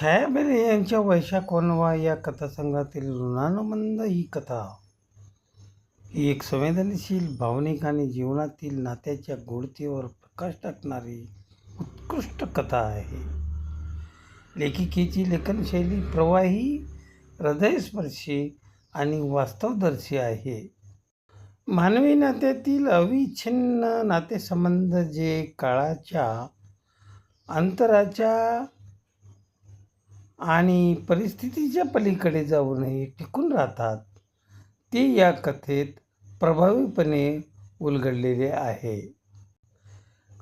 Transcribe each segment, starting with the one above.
छायाबेले यांच्या वैशाख कोनवा या कथासंग्रहातील ऋणानुबंध ही कथा. ही एक संवेदनशील भावनिक आणि जीवनातील नात्याच्या गोडतेवर प्रकाश टाकणारी उत्कृष्ट कथा आहे. लेखिकेची लेखनशैली प्रवाही हृदयस्पर्शी आणि वास्तवदर्शी आहे. मानवी नात्यातील अविच्छिन्न नातेसंबंध जे काळाच्या अंतराच्या आणि परिस्थितीच्या पलीकडे जाऊनही टिकून राहतात. ते या कथेत प्रभावीपणे उलगडलेले आहे.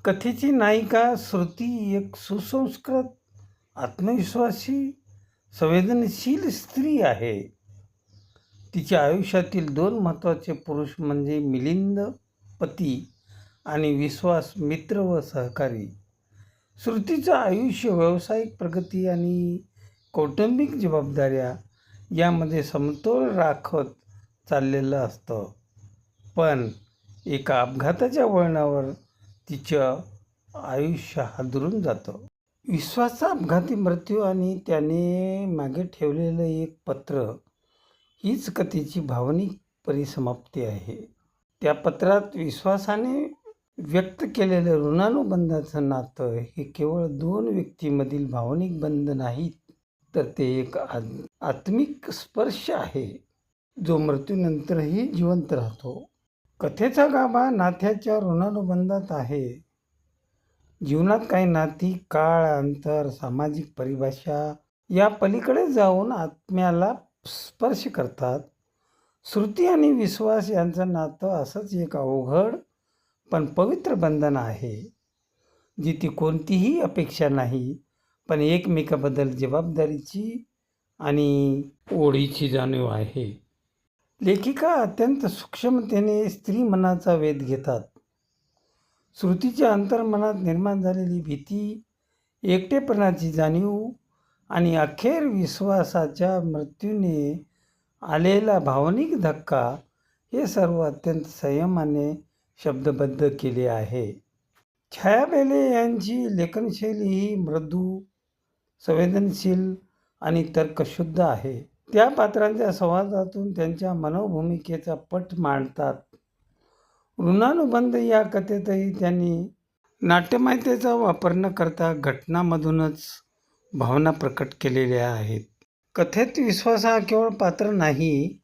कथेची नायिका श्रुती एक सुसंस्कृत आत्मविश्वासी संवेदनशील स्त्री आहे. तिच्या आयुष्यातील दोन महत्त्वाचे पुरुष म्हणजे मिलिंद पती आणि विश्वास मित्र व सहकारी. श्रुतीचं आयुष्य व्यावसायिक प्रगती आणि कौटुंबिक जबाबदाऱ्या यामध्ये समतोल राखत चाललेलं असतं. पण एका अपघाताच्या वळणावर तिचं आयुष्य हादरून जातं. विश्वासचा अपघाती मृत्यू आणि त्याने मागे ठेवलेलं एक पत्र हीच कथेची भावनिक परिसमाप्ती आहे. त्या पत्रात विश्वासाने व्यक्त केलेलं ऋणानुबंधाचं नातं हे केवळ दोन व्यक्तीमधील भावनिक बंध नाहीत तर ते एक आत्मिक स्पर्श आहे. जो मृत्यूनंतरही जिवंत राहतो. कथेचा गाभा नात्याच्या ऋणानुबंधात आहे. जीवनात काही नाती काळ अंतर सामाजिक परिभाषा या पलीकडे जाऊन आत्म्याला स्पर्श करतात. श्रुती आणि विश्वास यांचं नातं असंच एक अवघड पण पवित्र बंधन आहे जी ती कोणतीही अपेक्षा नाही. पण एकमेकाबद्दल जबाबदारीची आणि ओढीची जाणीव आहे. लेखिका अत्यंत सूक्ष्मतेने स्त्री मनाचा वेध घेतात. श्रुतीच्या अंतर्मनात निर्माण झालेली भीती एकटेपणाची जाणीव आणि अखेर विश्वासाच्या मृत्यूने आलेला भावनिक धक्का हे सर्व अत्यंत संयमाने शब्दबद्ध केले आहे. छायाबेले यांची लेखनशैली ही मृदू संवेदनशील आणि तर्कशुद्ध आहे. त्या पात्रांच्या संवादातून त्यांच्या मनोभूमिकेचा पट मांडतात. ऋणानुबंध या कथेतही त्यांनी नाट्यमयतेचा वापर न करता घटनामधूनच भावना प्रकट केलेल्या आहेत. कथेत विश्वास हा केवळ पात्र नाही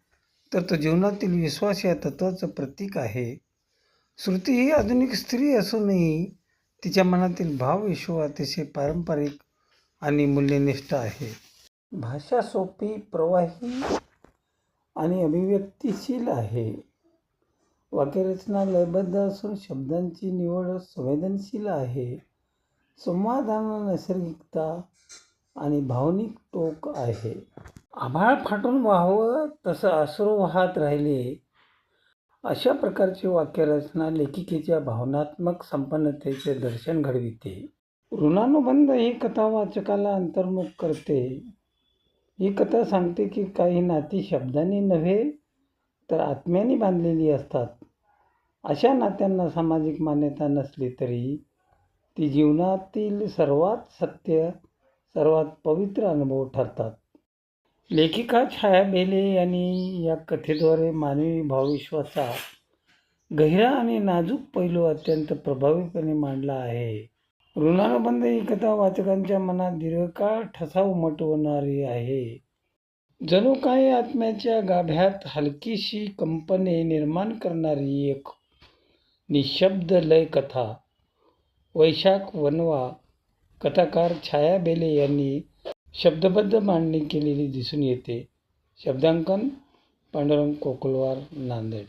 तर तो जीवनातील विश्वास या तत्वाचं प्रतीक आहे. श्रुती ही आधुनिक स्त्री असूनही तिच्या मनातील भावविश्व अतिशय पारंपरिक आणि मूल्यनिष्ठ आहे. भाषा सोपी प्रवाही आणि अभिव्यक्तिशील आहे. वाक्यरचना लयबद्ध असून शब्दांची निवड संवेदनशील आहे. संवादांना नैसर्गिकता आणि भावनिक टोक आहे. आभाळ फाटून व्हावं तसं अश्रू वाहत राहिले. अशा प्रकारची वाक्यरचना लेखिकेच्या भावनात्मक संपन्नतेचे दर्शन घडविते. ऋणानुबंध ही कथा वाचकाला अंतर्मुख करते. ही कथा सांगते की काही नाती शब्दांनी नव्हे तर आत्म्याने बांधलेली असतात. अशा नात्यांना सामाजिक मान्यता नसली तरी ती जीवनातील सर्वात सत्य सर्वात पवित्र अनुभव ठरतात. लेखिका छाया बेले यांनी या कथेद्वारे मानवी भावविश्वाचा गहिरा आणि नाजूक पैलू अत्यंत प्रभावीपणे मांडला आहे. ऋणानुबंध ही कथा वाचकांच्या मनात दीर्घकाळ ठसा उमटवणारी आहे. जणू काही आत्म्याच्या गाभ्यात हलकीशी कंपने निर्माण करणारी एक निशब्द लय कथा वैशाख वनवा कथाकार छाया बेले यांनी शब्दबद्ध मांडणी केलेली दिसून येते. शब्दांकन पांडुरंग कोकुलवार नांदेड.